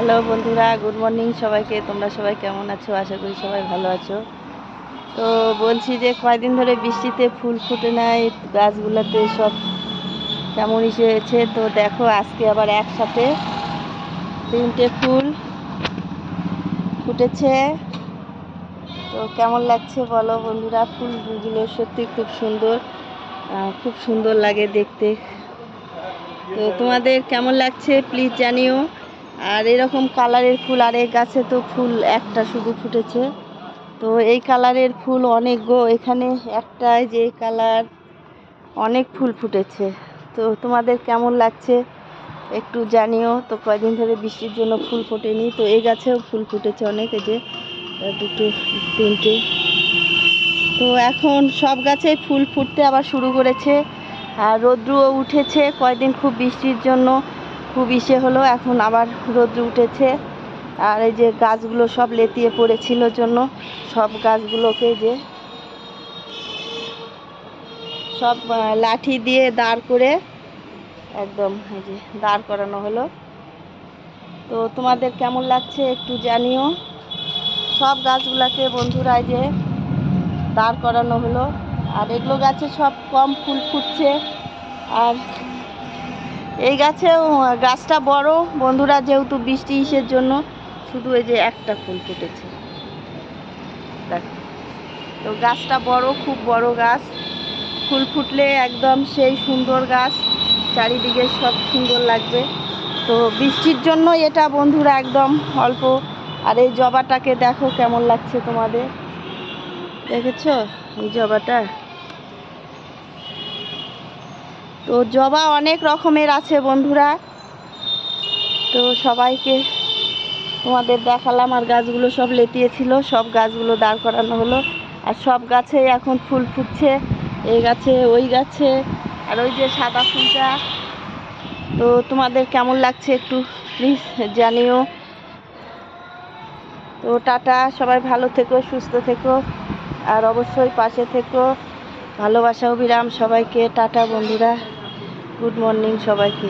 Hello বন্ধুরা, good morning সবাইকে। তোমরা সবাই কেমন আছো? আশা করি সবাই ভালো আছো। তো বলছি যে, কয়দিন ধরে বৃষ্টিতে ফুল ফুটে নাই, গাছগুলোতে সব কেমন এসেছে? তো দেখো, আজকে আবার একসাথে তিনটে ফুল ফুটেছে। তো কেমন লাগছে বলো বন্ধুরা? ফুলগুলো সত্যি খুব সুন্দর খুব সুন্দর লাগে দেখতে। তো তোমাদের কেমন লাগছে? প্লিজ জানিও। আর এরকম কালারের ফুল, আর এই গাছে তো ফুল একটা শুধু ফুটেছে। তো এই কালারের ফুল অনেক গো, এখানে একটাই যে কালার অনেক ফুল ফুটেছে। তো তোমাদের কেমন লাগছে একটু জানিও। তো কয়দিন ধরে বৃষ্টির জন্য ফুল ফোটেনি, তো এই গাছেও ফুল ফুটেছে অনেক, এই যে দুটো, তিনটে। তো এখন সব গাছেই ফুল ফুটতে আবার শুরু করেছে। আর রৌদ্রও উঠেছে কয়দিন খুব বৃষ্টির জন্য। খুব ইসে হলো, এখন আবার রৌদ্র উঠেছে। আর এই যে গাছগুলো সব লেতিয়ে পড়েছিল জন্য, সব গাছগুলোকে যে সব লাঠি দিয়ে দাঁড় করে একদম এই যে দাঁড় করানো হলো। তো তোমাদের কেমন লাগছে একটু জানিও। সব গাছগুলাকে বন্ধুরা যে দাঁড় করানো হলো। আর এগুলো গাছে সব কম ফুল ফুটছে। আর এই গাছেও গাছটা বড়। বন্ধুরা, যেহেতু বৃষ্টি ইসের জন্য, শুধু এই যে একটা ফুল ফুটেছে। তো গাছটা বড়, খুব বড় গাছ। ফুল ফুটলে একদম সেই সুন্দর গাছ। চারিদিকে সব সুন্দর লাগবে। তো বৃষ্টির জন্য এটা, বন্ধুরা, একদম অল্প। আর এই জবাটাকে দেখো কেমন লাগছে তোমাদের। দেখেছ? এই জবাটা? তো জবা অনেক রকমের আছে বন্ধুরা। তো সবাইকে তোমাদের দেখালাম আর গাছগুলো সব লেতিয়েছিল সব গাছগুলো দাঁড় করানো হলো। আর সব গাছে এখন ফুল ফুটছে, এই গাছে, ওই গাছে, আর ওই যে সাদা ফুলটা। তো তোমাদের কেমন লাগছে একটু প্লিজ জানিও। তো টাটা, সবাই ভালো থেকো, সুস্থ থেকো, আর অবশ্যই পাশে থেকো। ভালোবাসা অবিরাম সবাইকে, টাটা বন্ধুরা। গুড মর্নিং সবাইকে।